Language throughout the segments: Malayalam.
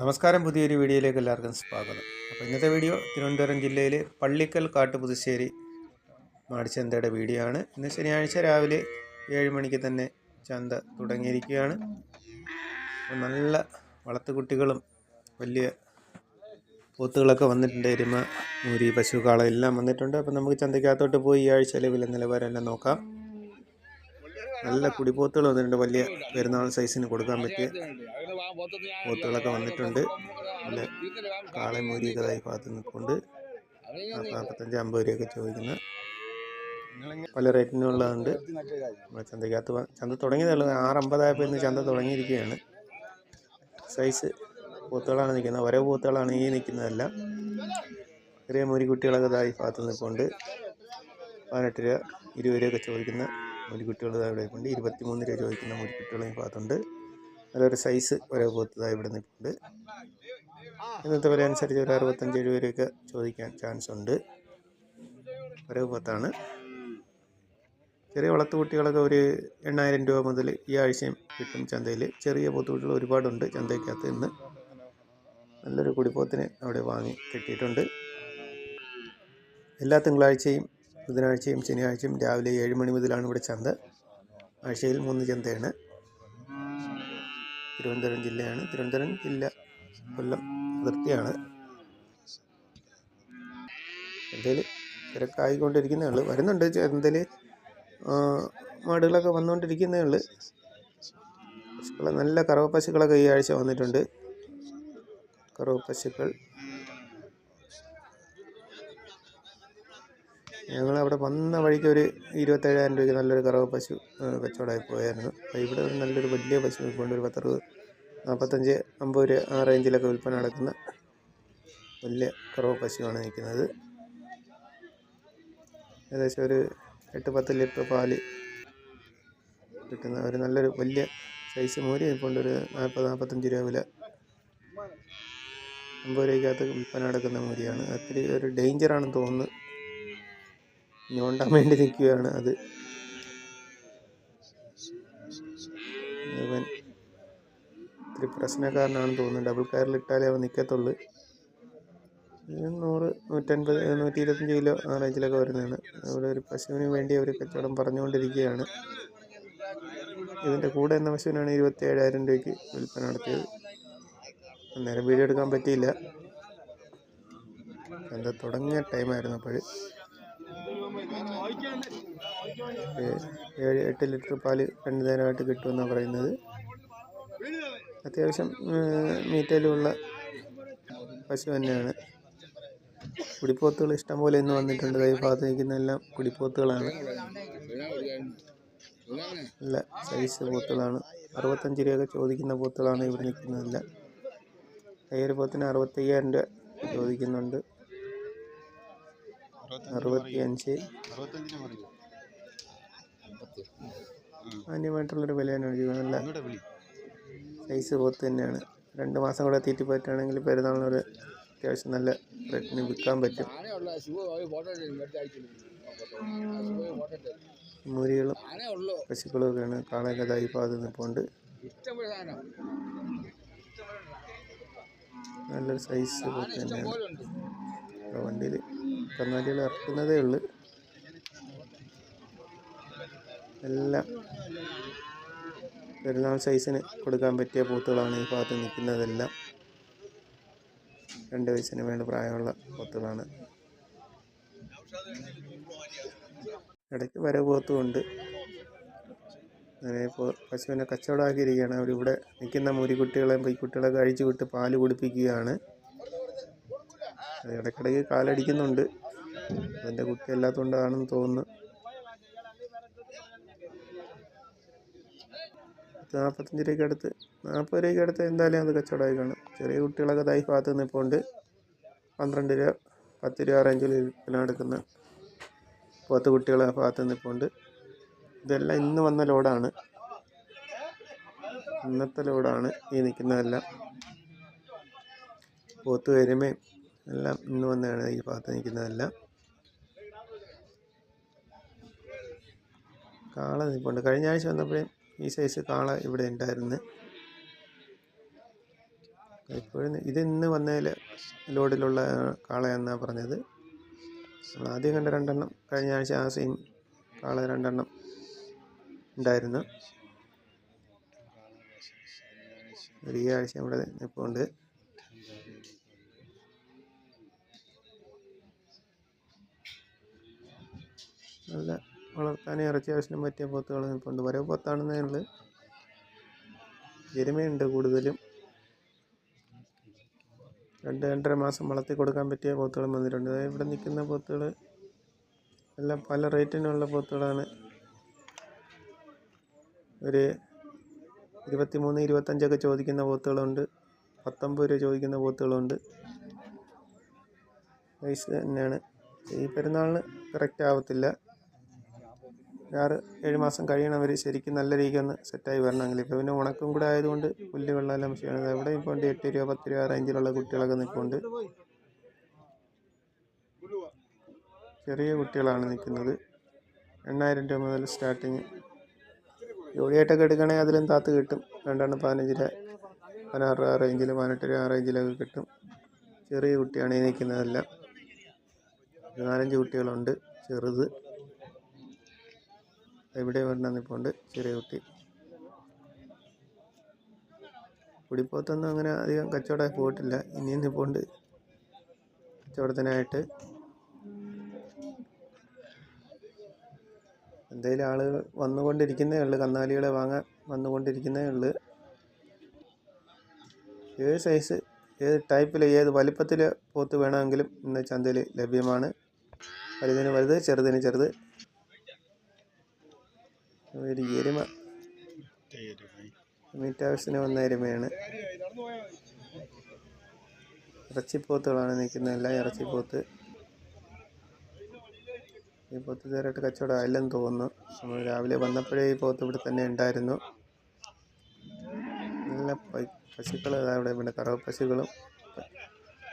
നമസ്കാരം. പുതിയൊരു വീഡിയോയിലേക്ക് എല്ലാവർക്കും സ്വാഗതം. അപ്പോൾ ഇന്നത്തെ വീഡിയോ തിരുവനന്തപുരം ജില്ലയിലെ പള്ളിക്കൽ കാട്ടുപുതുശ്ശേരി മാടിച്ചന്തയുടെ വീഡിയോ ആണ്. ഇന്ന് ശനിയാഴ്ച രാവിലെ ഏഴ് മണിക്ക് തന്നെ ചന്ത തുടങ്ങിയിരിക്കുകയാണ്. നല്ല വളർത്തുകുട്ടികളും വലിയ പോത്തുകളൊക്കെ വന്നിട്ടുണ്ട്. എരുമ മൂരി പശു കാള എല്ലാം വന്നിട്ടുണ്ട്. അപ്പോൾ നമുക്ക് ചന്തയ്ക്കകത്തോട്ട് പോയി ഈ ആഴ്ചയിലെ വില നിലവാരം എല്ലാം നോക്കാം. നല്ല കുടിപോത്തുകൾ വന്നിട്ടുണ്ട്. വലിയ പെരുന്നാൾ സൈസിന് കൊടുക്കാൻ പറ്റിയ പോത്തുകളൊക്കെ വന്നിട്ടുണ്ട്. നല്ല കാളെ മൂരിയതായി ഇതായി ഭാഗത്ത് നിൽപ്പുണ്ട്. നാൽപ്പത് നാൽപ്പത്തഞ്ച് അമ്പത് രൂപയൊക്കെ ചോദിക്കുന്ന. പല റേറ്റിനുള്ളതുണ്ട്. നമ്മുടെ ചന്തയ്ക്കകത്ത് ചന്ത തുടങ്ങിയതുള്ളത് ആറ് അമ്പതായപ്പോൾ ഇന്ന് ചന്ത തുടങ്ങിയിരിക്കുകയാണ്. സൈസ് പോത്തുകളാണ് നിൽക്കുന്നത്. ഓരോ പോത്തുകളാണ് ഈ നിൽക്കുന്നതെല്ലാം. ചെറിയ മൂരിക്കുട്ടികളൊക്കെ ഇതായി ഭാഗത്ത് നിൽപ്പുണ്ട്. പതിനെട്ട് രൂപ ഇരുപത് രൂപയൊക്കെ ചോദിക്കുന്ന മൂരിക്കുട്ടികൾ ഇതാ ഇവിടെ ഉണ്ട് ഇരുപത്തി മൂന്ന് രൂപ ചോദിക്കുന്ന മൂരിക്കുട്ടികൾ ഈ ഭാഗത്തുണ്ട്. നല്ലൊരു സൈസ് ഓരോ പോത്ത് ഇവിടെ നിൽപ്പുണ്ട്. ഇന്നത്തെ വില അനുസരിച്ച് ഒരു അറുപത്തഞ്ച് എഴുപത് രൂപയൊക്കെ ചോദിക്കാൻ ചാൻസ് ഉണ്ട്. ഓരോ പോത്താണ് ചെറിയ വളർത്തുകുട്ടികളൊക്കെ ഒരു എണ്ണായിരം രൂപ മുതൽ ഈ ആഴ്ചയും കിട്ടും ചന്തയിൽ. ചെറിയ പോത്തുകുട്ടികൾ ഒരുപാടുണ്ട് ചന്തയ്ക്കകത്ത് ഇന്ന് നല്ലൊരു കുടിപ്പോത്തിന് അവിടെ വാങ്ങി കിട്ടിയിട്ടുണ്ട്. എല്ലാ തിങ്കളാഴ്ചയും ബുധനാഴ്ചയും ശനിയാഴ്ചയും രാവിലെ ഏഴ് മണി മുതലാണ് ഇവിടെ ചന്ത. ആഴ്ചയിൽ മൂന്ന് ചന്തയാണ്. തിരുവനന്തപുരം ജില്ലയാണ്. തിരുവനന്തപുരം ജില്ല കൊല്ലം അതിർത്തിയാണ്. ചന്തയിൽ തിരക്കായിക്കൊണ്ടിരിക്കുന്നേ ഉള്ളൂ. വരുന്നുണ്ട് ചന്തയിൽ മാടുകളൊക്കെ വന്നുകൊണ്ടിരിക്കുന്നേ ഉള്ളൂ. പശുക്കളെ നല്ല കറവ പശുക്കളൊക്കെ ഈ ആഴ്ച വന്നിട്ടുണ്ട്. കറവ പശുക്കൾ ഞങ്ങൾ അവിടെ വന്ന വഴിക്ക് ഒരു ഇരുപത്തേഴായിരം രൂപയ്ക്ക് നല്ലൊരു കറവ പശു കച്ചവടമായി പോയായിരുന്നു. അപ്പോൾ ഇവിടെ ഒരു നല്ലൊരു വലിയ പശു ഇപ്പോൾ ഒരു പത്തറുപത് നാൽപ്പത്തഞ്ച് അമ്പത് രൂപ ആ റേഞ്ചിലൊക്കെ വിൽപ്പന നടക്കുന്ന വലിയ കറവ പശുവാണ് നിൽക്കുന്നത്. ഏകദേശം ഒരു എട്ട് പത്ത് ലിറ്റർ പാൽ കിട്ടുന്ന ഒരു നല്ലൊരു വലിയ സൈസ് മൂരി ഇപ്പോണ്ട് ഒരു നാൽപ്പത് നാൽപ്പത്തഞ്ച് രൂപ വില. അമ്പത് രൂപയ്ക്കകത്ത് വിൽപ്പന നടക്കുന്ന മൂരിയാണ്. അത്തിരി ഒരു ഡേഞ്ചറാണെന്ന് തോന്നുന്നു. ഞോണ്ടാൻ വേണ്ടി നിൽക്കുകയാണ് അത്. ഇവൻ ഇത്തിരി പ്രശ്നക്കാരനാണെന്ന് തോന്നുന്നു ഡബിൾ കയറിൽ ഇട്ടാലേ അവൻ നിൽക്കത്തുള്ളൂ നൂറ് നൂറ്റൻപത് നൂറ്റി ഇരുപത്തഞ്ച് കിലോ ആ റേഞ്ചിലൊക്കെ വരുന്നതാണ്. അവിടെ ഒരു പശുവിന് വേണ്ടി അവർ കച്ചവടം പറഞ്ഞുകൊണ്ടിരിക്കുകയാണ്. ഇതിന്റെ കൂടെ എന്ന പശുവിനാണ് ഇരുപത്തി ഏഴായിരം രൂപയ്ക്ക് വിൽപ്പന നടത്തിയത്. അന്നേരം വീഡിയോ എടുക്കാൻ പറ്റിയില്ല. എന്താ തുടങ്ങിയ ടൈമായിരുന്നു അപ്പോൾ ഏഴ് എട്ട് ലിറ്റർ പാൽ രണ്ട് നേരമായിട്ട് കിട്ടുമെന്നാണ് പറയുന്നത്. അത്യാവശ്യം മീറ്റയിലുള്ള പശു തന്നെയാണ്. കുടിപ്പോത്തുകൾ ഇഷ്ടംപോലെ ഇന്ന് വന്നിട്ടുണ്ട്. കൈ ഭാഗത്ത് നിൽക്കുന്ന എല്ലാം കുടിപ്പോത്തുകളാണ്. നല്ല സൈസ് പോത്തുകളാണ്. അറുപത്തഞ്ച് രൂപയൊക്കെ ചോദിക്കുന്ന പോത്തുകളാണ് ഇവിടെ നിൽക്കുന്നതെല്ലാം. കയ്യൊരു പോത്തിന് അറുപത്തയ്യായിരം രൂപ ചോദിക്കുന്നുണ്ട്. അറുപത്തി അഞ്ച് മാന്യമായിട്ടുള്ളൊരു വിലയാണ് നല്ല സൈസ് പോത്ത് തന്നെയാണ്. രണ്ട് മാസം കൂടെ തീറ്റി പറ്റുകയാണെങ്കിൽ പെരുന്നാളിനൊരു അത്യാവശ്യം നല്ല റേറ്റിന് വിൽക്കാൻ പറ്റും. മുരികളും പശുക്കളും ഒക്കെയാണ് കാളയൊക്കെ ഇതായി പാതി നിൽപ്പുണ്ട് നല്ലൊരു സൈസ് പോത്ത് തന്നെയാണ്. വണ്ടിയിൽ കന്നാലികൾ ഇറക്കുന്നതേ ഉള്ളൂ. എല്ലാം പെരുന്നാൾ സൈസിന് കൊടുക്കാൻ പറ്റിയ പൂത്തുകളാണ് ഈ ഭാഗത്ത് നിൽക്കുന്നതെല്ലാം. രണ്ട് വയസ്സിന് വേണ്ട പ്രായമുള്ള പോത്തുകളാണ്. ഇടയ്ക്ക് വരവ് പോത്തുമുണ്ട് ഇപ്പോൾ പശുവിനെ കച്ചവടമാക്കിയിരിക്കുകയാണ്. അവരിവിടെ നിൽക്കുന്ന മുരിക്കുട്ടികളെയും പൊയ്ക്കുട്ടികളൊക്കെ അഴിച്ചു വിട്ട് പാൽ കുടിപ്പിക്കുകയാണ്. ഇടയ്ക്കിടയ്ക്ക് കാലടിക്കുന്നുണ്ട്. അതിന്റെ കുട്ടി അല്ലാത്തതുകൊണ്ടാണെന്ന് തോന്നുന്നു. പത്ത് നാൽപ്പത്തഞ്ച് രൂപയ്ക്ക് അടുത്ത് നാൽപ്പത് രൂപയ്ക്ക് അടുത്ത് എന്തായാലും അത് കച്ചവടമായി കാണും. ചെറിയ കുട്ടികളൊക്കെ തായി ഭാഗത്ത് നിൽപ്പുണ്ട്. പന്ത്രണ്ട് രൂപ പത്ത് രൂപ റേഞ്ചിൽ വിൽപ്പന എടുക്കുന്ന പോത്ത് കുട്ടികൾ ആ ഭാഗത്ത് നിൽപ്പുണ്ട്. ഇതെല്ലാം ഇന്ന് വന്ന ലോഡാണ്. ഇന്നത്തെ ലോഡാണ് ഈ നിൽക്കുന്നതെല്ലാം. പോത്ത് വരുമേ എല്ലാം ഇന്ന് വന്നതാണ് ഈ ഭാഗത്ത് നിൽക്കുന്നതെല്ലാം. കാള നിൽപ്പുണ്ട് കഴിഞ്ഞ ആഴ്ച വന്നപ്പോഴേ ഈ സൈസ് കാള ഇവിടെ ഉണ്ടായിരുന്നു. ഇപ്പോഴും ഇത് ഇന്ന് വന്നതിൽ ലോഡിലുള്ള കാള എന്നാണ് പറഞ്ഞത്. നമ്മൾ ആദ്യം കണ്ട രണ്ടെണ്ണം കഴിഞ്ഞ ആഴ്ച ആ സെയിം കാള രണ്ടെണ്ണം ഉണ്ടായിരുന്നു. ഈ ആഴ്ച ഇവിടെ നിൽപ്പുണ്ട് നല്ല വളർത്താൻ ഇറച്ചി ആവശ്യത്തിന് പറ്റിയ പോത്തുകൾ നിൽപ്പുണ്ട് ഓരോ പോത്താണെന്നേ ഉള്ളു എരുമയുണ്ട് കൂടുതലും. രണ്ട് രണ്ടര മാസം വളർത്തി കൊടുക്കാൻ പറ്റിയ പോത്തുകളും വന്നിട്ടുണ്ട്. അതായത് ഇവിടെ നിൽക്കുന്ന പോത്തുകൾ എല്ലാം പല റേറ്റിനുള്ള പോത്തുകളാണ്. ഒരു ഇരുപത്തി മൂന്ന് ഇരുപത്തഞ്ചൊക്കെ ചോദിക്കുന്ന പോത്തുകളുണ്ട്. പത്തൊമ്പത് രൂപ ചോദിക്കുന്ന പോത്തുകളുണ്ട്. പൈസ തന്നെയാണ്. ഈ പെരുന്നാളിന് കറക്റ്റ് ആവത്തില്ല. ആറ് ഏഴ് മാസം കഴിയണവർ ശരിക്കും നല്ല രീതിക്ക് ഒന്ന് സെറ്റായി വരണമെങ്കിൽ. ഇപ്പോൾ പിന്നെ ഉണക്കും കൂടെ ആയതുകൊണ്ട് പുല്ല് വെള്ളമെല്ലാം ചെയ്യണത് എവിടെ ഇപ്പോൾ ഉണ്ട് എട്ട് രൂപ പത്ത് രൂപ റേഞ്ചിലുള്ള കുട്ടികളൊക്കെ നിൽപ്പുണ്ട്. ചെറിയ കുട്ടികളാണ് നിൽക്കുന്നത്. എണ്ണായിരം രൂപ മുതൽ സ്റ്റാർട്ടിങ്. ജോലിയായിട്ടൊക്കെ എടുക്കണമെങ്കിൽ അതിലും താത്ത് കിട്ടും. രണ്ടെണ്ണം പതിനഞ്ച് രൂപ പതിനാറ് രൂപ റേഞ്ചിൽ പതിനെട്ട് രൂപ റേഞ്ചിലൊക്കെ കിട്ടും. ചെറിയ കുട്ടിയാണ് ഈ നിൽക്കുന്നതെല്ലാം. നാലഞ്ച് കുട്ടികളുണ്ട് ചെറുത്. ഇവിടെ ഒരെണ്ണം നിൽപ്പുണ്ട് ചെറിയ കുട്ടി. കുടിപ്പോത്തൊന്നും അങ്ങനെ അധികം കച്ചവടമായി പോയിട്ടില്ല. ഇനിയും നിൽപ്പുണ്ട് കച്ചവടത്തിനായിട്ട്. എന്തായാലും ആളുകൾ വന്നുകൊണ്ടിരിക്കുന്നേ ഉള്ളു. കന്നാലികളെ വാങ്ങാൻ വന്നുകൊണ്ടിരിക്കുന്നേ ഉള്ളു. ഏത് സൈസ് ഏത് ടൈപ്പിൽ ഏത് വലിപ്പത്തിൽ പോത്ത് വേണമെങ്കിലും ഇന്ന് ചന്തയിൽ ലഭ്യമാണ്. വലുതിന് വലുത് ചെറുതിന് ചെറുത്. ഒരു എരുമ മീറ്റാവശ്യത്തിന് വന്ന എരുമയാണ്. ഇറച്ചിപ്പോത്തുകളാണ് നിൽക്കുന്നത്. എല്ലാം ഇറച്ചിപ്പോത്ത്. ഈ പോത്ത് ഇതുവരെയായിട്ട് കച്ചവടം ആയില്ലെന്ന് തോന്നുന്നു. നമ്മൾ രാവിലെ വന്നപ്പോഴേ ഈ പോത്ത് ഇവിടെ തന്നെ ഉണ്ടായിരുന്നു. നല്ല പശുക്കൾ ഇതാ ഇവിടെ ഇവിടെ കറവ പശുക്കളും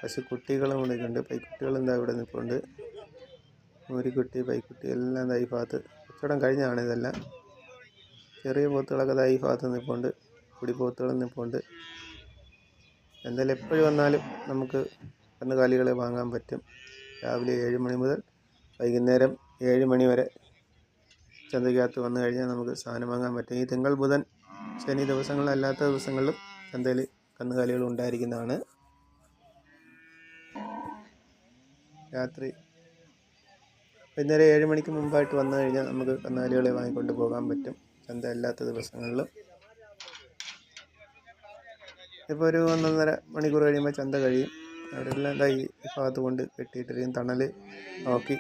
പശുക്കുട്ടികളും ഇവിടെ ഉണ്ട്. പൈക്കുട്ടികളും എന്താ ഇവിടെ നിൽപ്പുണ്ട്. മൂരിക്കുട്ടി പൈക്കുട്ടി എല്ലാം ഈ ഭാഗത്ത്. കച്ചവടം കഴിഞ്ഞാണ് ഇതെല്ലാം. ചെറിയ പോത്തുകളൊക്കെ ഈ ഭാഗത്ത് നിൽപ്പുണ്ട് കുടിപ്പോത്തുകളും നിൽപ്പുണ്ട് എന്തായാലും എപ്പോഴും വന്നാലും നമുക്ക് കന്നുകാലികളെ വാങ്ങാൻ പറ്റും. രാവിലെ ഏഴ് മണി മുതൽ വൈകുന്നേരം ഏഴ് മണി വരെ ചന്തയ്ക്കകത്ത് വന്നു കഴിഞ്ഞാൽ നമുക്ക് സാധനം വാങ്ങാൻ പറ്റും. ഈ തിങ്കൾ ബുധൻ ശനി ദിവസങ്ങളിലല്ലാത്ത ദിവസങ്ങളിലും ചന്തയിൽ കന്നുകാലികൾ ഉണ്ടായിരിക്കുന്നതാണ്. രാത്രി വൈകുന്നേരം ഏഴ് മണിക്ക് മുമ്പായിട്ട് വന്നു കഴിഞ്ഞാൽ നമുക്ക് കന്നുകാലികളെ വാങ്ങിക്കൊണ്ട് പോകാൻ പറ്റും. ചന്ത അല്ലാത്ത ദിവസങ്ങളിലും ഇപ്പോൾ ഒരു ഒന്നൊന്നര മണിക്കൂർ കഴിയുമ്പോൾ ചന്ത കഴിയും. എന്താ ഈ ഭാഗത്ത് കൊണ്ട് കെട്ടിയിട്ടിരിക്കും തണൽ നോക്കി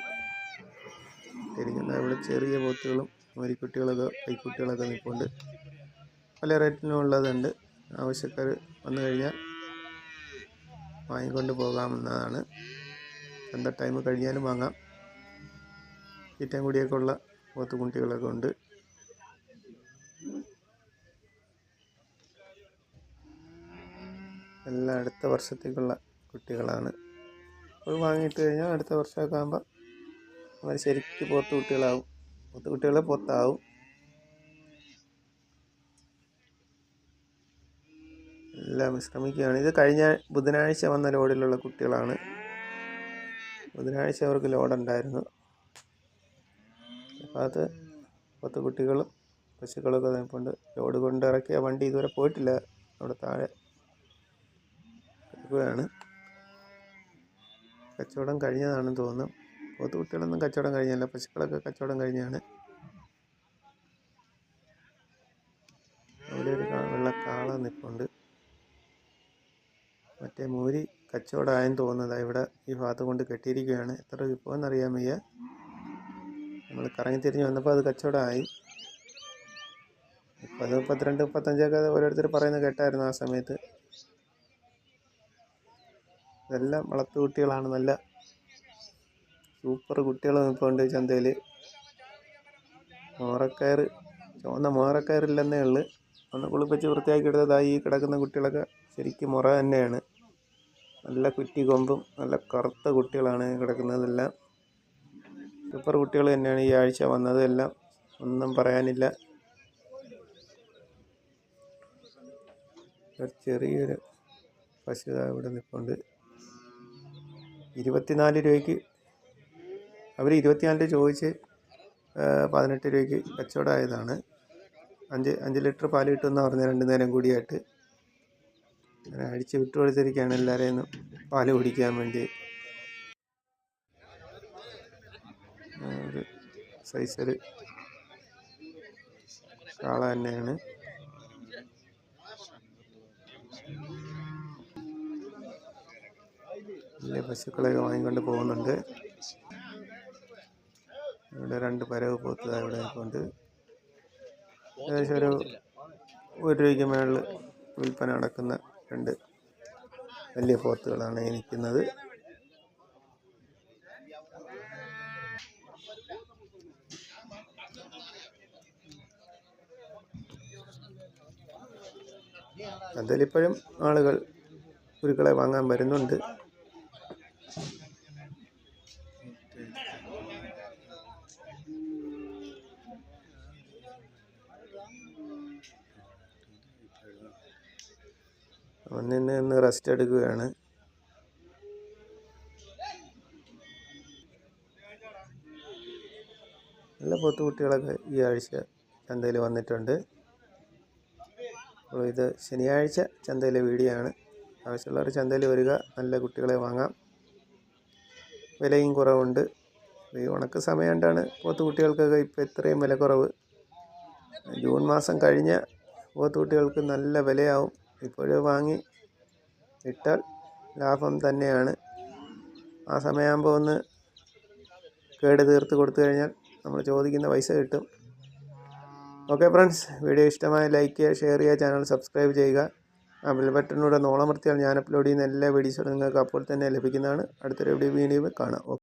ഇരിക്കുന്ന. ഇവിടെ ചെറിയ പോത്തുകളും മരിക്കുട്ടികളൊക്കെ കൈക്കുട്ടികളൊക്കെ നിൽപ്പുണ്ട് പല റേറ്റിനും ഉള്ളതുണ്ട്. ആവശ്യക്കാർ വന്നു കഴിഞ്ഞാൽ വാങ്ങിക്കൊണ്ട് പോകാമെന്നതാണ് ചന്ത ടൈം കഴിഞ്ഞാലും വാങ്ങാം. തീറ്റയും കൂടിയൊക്കെ ഉള്ള പോത്തുകുട്ടികളൊക്കെ ഉണ്ട്. എല്ലാം അടുത്ത വർഷത്തേക്കുള്ള കുട്ടികളാണ്. അപ്പോൾ വാങ്ങിയിട്ട് കഴിഞ്ഞാൽ അടുത്ത വർഷമൊക്കെ ആകുമ്പോൾ അവർ ശരിക്കും പോത്ത് കുട്ടികളാവും. പോത്ത് കുട്ടികളെ പൊത്താവും. എല്ലാം വിശ്രമിക്കുകയാണ്. ഇത് കഴിഞ്ഞ ബുധനാഴ്ച വന്ന ലോഡിലുള്ള കുട്ടികളാണ്. ബുധനാഴ്ച അവർക്ക് ലോഡുണ്ടായിരുന്നു. അപ്പോൾ അത് പത്ത് കുട്ടികളും പശുക്കളൊക്കെ നിൽപ്പുണ്ട് ലോഡ് കൊണ്ടിറക്കിയ വണ്ടി ഇതുവരെ പോയിട്ടില്ല. അവിടെ താഴെ കിടക്കുകയാണ് കച്ചവടം കഴിഞ്ഞതാണെന്ന് തോന്നുന്നു. പോത്ത് കുട്ടികളൊന്നും കച്ചവടം കഴിഞ്ഞല്ല. പശുക്കളൊക്കെ കച്ചവടം കഴിഞ്ഞാണ്. കാ- വെള്ള കാള നിൽപ്പുണ്ട് മറ്റേ മൂരി കച്ചവടമായെന്ന് തോന്നുന്നത് ഇവിടെ ഈ ഭാഗത്ത് കൊണ്ട് കെട്ടിയിരിക്കുകയാണ്. എത്ര രൂപയെന്ന് അറിയാൻ വയ്യ. നമ്മൾ കറങ്ങി തിരിഞ്ഞ് വന്നപ്പോൾ അത് കച്ചവടമായി. മുപ്പത് മുപ്പത്തിരണ്ട് മുപ്പത്തഞ്ചൊക്കെ ഓരോരുത്തർ പറയുന്നത് കേട്ടായിരുന്നു ആ സമയത്ത്. ഇതെല്ലാം വളർത്തു കുട്ടികളാണ്. നല്ല സൂപ്പർ കുട്ടികൾ നിൽപ്പുണ്ട് ചന്തയിൽ മോറക്കയർ ചുവന്ന മോറക്കയറില്ലെന്നേ ഉള്ളു. ഒന്ന് കുളിപ്പിച്ച് വൃത്തിയാക്കി എടുത്തതായി ഈ കിടക്കുന്ന കുട്ടികളൊക്കെ ശരിക്കും മുറ തന്നെയാണ്. നല്ല കുറ്റി കൊമ്പും നല്ല കറുത്ത കുട്ടികളാണ് കിടക്കുന്നതെല്ലാം. സൂപ്പർ കുട്ടികൾ തന്നെയാണ് ഈ ആഴ്ച വന്നത്. എല്ലാം ഒന്നും പറയാനില്ല. ചെറിയൊരു പശു ഇവിടെ നിൽപ്പുണ്ട് ഇരുപത്തിനാല് രൂപയ്ക്ക് അവർ ഇരുപത്തിനാല് ചോദിച്ച് ആ, പതിനെട്ട് രൂപയ്ക്ക് കച്ചവടമായതാണ്. അഞ്ച് അഞ്ച് ലിറ്റർ പാൽ കിട്ടുമെന്ന് പറഞ്ഞ രണ്ട് നേരം കൂടിയായിട്ട്. അങ്ങനെ അടിച്ച് വിട്ടു കൊടുത്തിരിക്കുകയാണ് എല്ലാവരെയും പാൽ കുടിക്കാൻ വേണ്ടി. ഒരു സൈസ് ഒരു കാള തന്നെയാണ്. വലിയ പശുക്കളെയൊക്കെ വാങ്ങിക്കൊണ്ട് പോകുന്നുണ്ട്. ഇവിടെ രണ്ട് പരവ് പോത്ത് ഇവിടെ കൊണ്ട് ഏകദേശം ഒരു ഒരു രൂപയ്ക്ക് മേളിൽ വിൽപ്പന നടക്കുന്ന രണ്ട് വലിയ പോത്തുകളാണ് ഈ നിൽക്കുന്നത്. ഇപ്പോഴും ആളുകൾ കുരുക്കളെ വാങ്ങാൻ വരുന്നുണ്ട്. ഒന്നിന് ഇന്ന് റെസ്റ്റ് എടുക്കുകയാണ്. നല്ല പോത്തുകുട്ടികളൊക്കെ ഈ ആഴ്ച ചന്തയിൽ വന്നിട്ടുണ്ട്. അപ്പോൾ ഇത് ശനിയാഴ്ച ചന്തയിലെ വീഡിയോ ആണ്. ആവശ്യമുള്ളവർ ചന്തയിൽ വരിക നല്ല കുട്ടികളെ വാങ്ങാം. വിലയും കുറവുണ്ട്. ഈ ഉണക്ക പോത്ത് പോത്തുകുട്ടികൾക്കൊക്കെ ഇപ്പോൾ ഇത്രയും വിലക്കുറവ്. കുറവ് ജൂൺ മാസം കഴിഞ്ഞ പോത്തുകുട്ടികൾക്ക് നല്ല വിലയാവും. ഇപ്പോഴേ വാങ്ങി ഇട്ടാൽ ലാഭം തന്നെയാണ്. ആ സമയമാകുമ്പോൾ ഒന്ന് കേട് തീർത്ത് കൊടുത്തു കഴിഞ്ഞാൽ നമ്മൾ ചോദിക്കുന്ന പൈസ കിട്ടും. ഓക്കെ ഫ്രണ്ട്സ് വീഡിയോ ഇഷ്ടമായ ലൈക്ക് ചെയ്യുക ഷെയർ ചെയ്യുക ചാനൽ സബ്സ്ക്രൈബ് ചെയ്യുക. ആ ബെൽ ബട്ടണിലൂടെ നോളമർത്തിയാൽ ഞാൻ അപ്ലോഡ് ചെയ്യുന്ന എല്ലാ വീഡിയോസും നിങ്ങൾക്ക് അപ്പോൾ തന്നെ ലഭിക്കുന്നതാണ്. അടുത്തൊരു വീഡിയോ കാണാം.